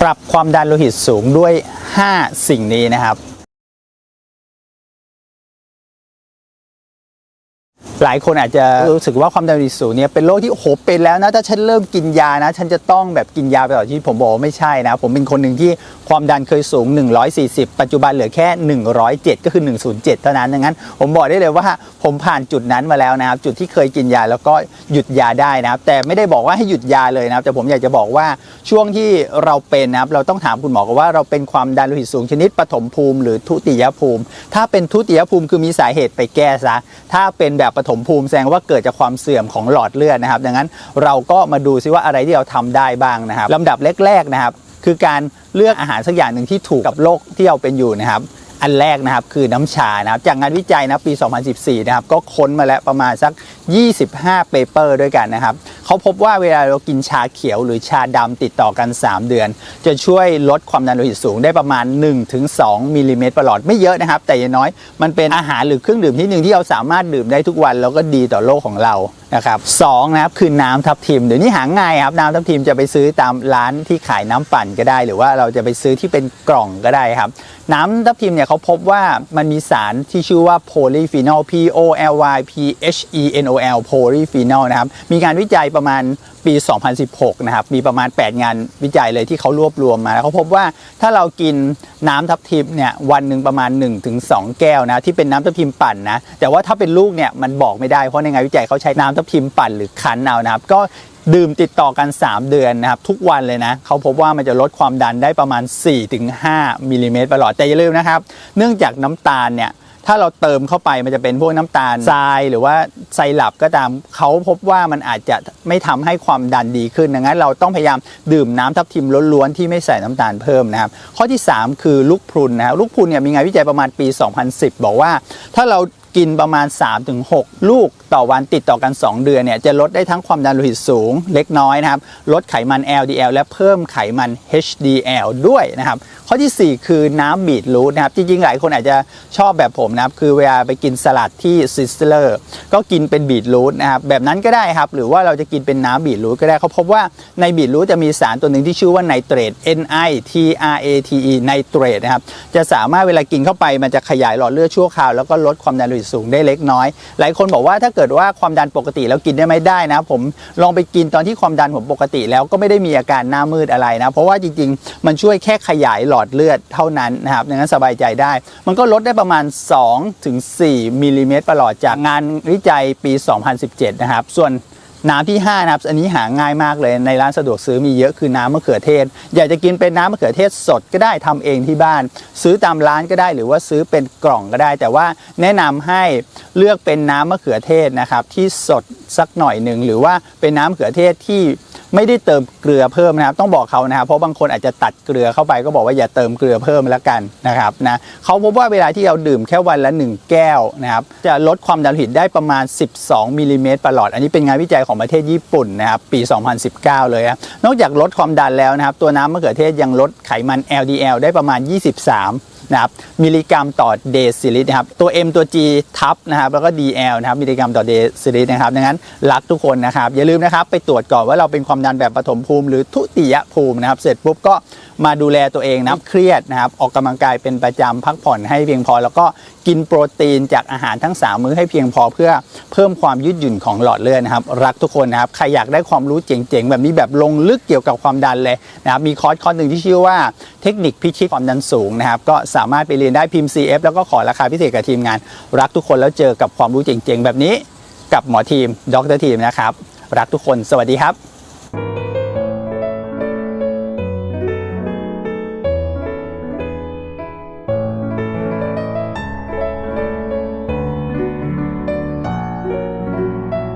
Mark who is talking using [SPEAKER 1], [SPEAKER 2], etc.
[SPEAKER 1] ปรับความดันโลหิตสูงด้วย 5 สิ่งนี้นะครับ หลายคนอาจจะรู้สึกว่าความดันโลหิตสูงเนี่ยเป็นโรคที่โอ้โหเป็นแล้วนะถ้าฉันเริ่มกินยานะ ฉันจะต้องแบบกินยาไปตลอดชีวิตผมบอกว่าไม่ใช่นะ ผมเป็นคนหนึ่งที่ ความดันเคยสูง 140 ปัจจุบันเหลือแค่ 107 ก็คือ 107 เท่านั้นดังนั้น ผมบอกได้เลยว่าผมผ่านจุดนั้นมาแล้วนะครับ จุดที่เคยกินยาแล้วก็หยุดยาได้นะครับ แต่ไม่ได้บอกว่าให้หยุดยาเลยนะครับ แต่ผมอยากจะบอกว่าช่วงที่เราเป็นนะครับ เราต้องถามคุณหมอกว่าเราเป็นความดันโลหิตสูงชนิดปฐมภูมิ หรือทุติยภูมิ ถ้าเป็นทุติยภูมิคือมีสาเหตุไปแก้ซะ ถ้าเป็นแบบปฐมภูมิแสดงว่าเกิดจากความเสื่อมของหลอดเลือดนะครับ ดังนั้นเราก็มาดูซิว่าอะไรที่เราทำได้บ้างนะครับลำดับแรกๆนะครับ คือการเลือกอาหารสักอย่างหนึ่งที่ถูกกับโรคที่เราเป็นอยู่นะครับ อันแรกนะครับคือน้ำชานะครับ จากงานวิจัยนะปี 2014 นะครับ ก็ค้นมาแล้วประมาณสัก 25 เปเปอร์ด้วยกันนะครับเขาพบว่าเวลาเรากินชาเขียวหรือชาดำติดต่อกัน 3 เดือน จะช่วยลดความดันโลหิตสูงได้ประมาณ 1-2มิลลิเมตรประหลอดไม่เยอะนะครับ แต่อย่างน้อยมันเป็นอาหารหรือเครื่องดื่มที่หนึ่งที่เราสามารถดื่มได้ทุกวันแล้วก็ดีต่อโลกของเรา นะครับสองนะครับคือน้ำทับทิมเดี๋ยวนี้หาง่ายครับน้ำทับทิมจะไปซื้อตามร้านที่ขายน้ำปั่นก็ได้ หรือว่าเราจะไปซื้อที่เป็นกล่องก็ได้ครับ น้ำทับทิมเนี่ยเขาพบว่ามันมีสารที่ชื่อว่าโพลีฟีนอล P O L Y P H E N O L โพลีฟีนอลนะครับมีการวิจัยประมาณปี 2016 นะครับ มีประมาณ 8 งานวิจัยเลยที่เขารวบรวมมา แล้วเขาพบว่าถ้าเรากินน้ำทับทิมเนี่ยวันหนึ่งประมาณ 1-2 แก้วนะที่เป็นน้ำทับทิมปั่นนะแต่ว่าถ้าเป็นลูกเนี่ยมันบอกไม่ได้เพราะในงานวิจัยเขาใช้น้ำทับทิมปั่นหรือคั้นเอานะครับ ก็ดื่มติดต่อกัน 3 เดือนนะครับ ทุกวันเลยนะเขาพบว่ามันจะลดความดันได้ประมาณ 4-5มิลลิเมตรประหลอดแต่อย่าลืมนะครับ เนื่องจากน้ำตาลเนี่ยถ้าเราเติมเข้าไปมันจะเป็นพวกน้ำตาลทรายหรือว่าไซรัปก็ตามเขาพบว่ามันอาจจะไม่ทำให้ความดันดีขึ้นดังนั้นเราต้องพยายามดื่มน้ำทับทิมล้วนๆที่ไม่ใส่น้ำตาลเพิ่มนะครับ ข้อที่ 3 คือลูกพรุนนะครับลูกพรุนเนี่ยมีงานวิจัยประมาณปี 2010 บอกว่า ถ้าเรา กินประมาณ 3-6 ลูกต่อวันติดต่อกัน 2 เดือนเนี่ยจะลดได้ทั้งความดันโลหิตสูงเล็กน้อยนะครับ ลดไขมัน LDL และเพิ่มไขมัน HDL ด้วยนะครับ ข้อทีสี่ 4 คือน้ำบีทรูทนะครับ จริงๆ หลายคนอาจจะชอบแบบผมนะครับ คือเวลาไปกินสลัดที่ซิสเลอร์ก็กินเป็นบีทรูทนะครับ แบบนั้นก็ได้ครับ หรือว่าเราจะกินเป็นน้ำบีทรูทก็ได้เขาพบว่าในบีทรูทจะมีสารตัวหนึ่งที่ชื่อว่าไนเตรต NITRATE ไนเตรตนะครับจะสามารถเวลากินเข้าไปมันจะขยายหลอดเลือดชั่วคราวแล้วก็ลดความดันโลหิตสูงได้เล็กน้อย หลายคนบอกว่าถ้าเกิดว่าความดันปกติแล้วกินได้ไม่ได้นะ ผมลองไปกินตอนที่ความดันผมปกติ แล้วก็ไม่ได้มีอาการหน้ามืดอะไรนะ เพราะว่าจริงๆ มันช่วยแค่ขยายหลอดเลือดเท่านั้นนะครับดังนั้นสบายใจได้ มันก็ลดได้ประมาณ 2-4ถึง4มิลลิเมตรประหลอดจากงานวิจัยปี 2017 นะครับส่วน น้ำที่5นะครับอันนี้หาง่ายมากเลยในร้านสะดวกซื้อมีเยอะคือน้ำมะเขือเทศ อยากจะกินเป็นน้ำมะเขือเทศสดก็ได้ทำเองที่บ้าน ซื้อตามร้านก็ได้หรือว่าซื้อเป็นกล่องก็ได้ แต่ว่าแนะนำให้เลือกเป็นน้ำมะเขือเทศนะครับที่สดสักหน่อยหนึ่งหรือว่าเป็นน้ำมะเขือเทศที่ ไม่ได้เติมเกลือเพิ่มนะครับ ต้องบอกเขานะครับ เพราะบางคนอาจจะตัดเกลือเข้าไปก็บอกว่าอย่าเติมเกลือเพิ่มแล้วกันนะครับนะเขาพบว่าเวลาที่เราดื่มแค่วันละ 1 แก้วนะครับ จะลดความดันโลหิตได้ประมาณ 12มิลลิเมตรประหลอด อันนี้เป็นงานวิจัยของประเทศญี่ปุ่นนะครับปี 2019 เลยนะนอกจากลดความดันแล้วนะครับ ตัวน้ำมะเขือเทศยังลดไขมัน LDL ได้ประมาณ 23 นะครับมิลลิกรัมต่อเดซิลิตรนะครับตัว M ตัว G ทับนะครับแล้วก็ DL นะครับมิลลิกรัมต่อเดซิลิตรนะครับดังนั้นรักทุกคนนะครับอย่าลืมนะครับไปตรวจก่อนว่าเราเป็นความดันแบบปฐมภูมิ หรือทุติยภูมินะครับเสร็จปุ๊บก็มาดูแลตัวเองนะครับเครียดนะครับออกกำลังกายเป็นประจำพักผ่อนให้เพียงพอแล้วก็ กินโปรตีนจากอาหารทั้ง 3 มื้อให้เพียงพอเพื่อเพิ่มความยืดหยุ่นของหลอดเลือดนะครับ รักทุกคนนะครับ ใครอยากได้ความรู้เจ๋งๆ แบบนี้แบบลงลึกเกี่ยวกับความดันเลยนะครับมีคอร์สคอร์สหนึ่งที่ชื่อว่าเทคนิคพิชิตความดันสูงนะครับ ก็สามารถไปเรียนได้พิมพ์ CF แล้วก็ขอราคาพิเศษกับทีมงาน รักทุกคนแล้วเจอกับความรู้เจ๋งๆ แบบนี้ กับหมอทีมดรทีมนะครับรักทุกคน สวัสดีครับ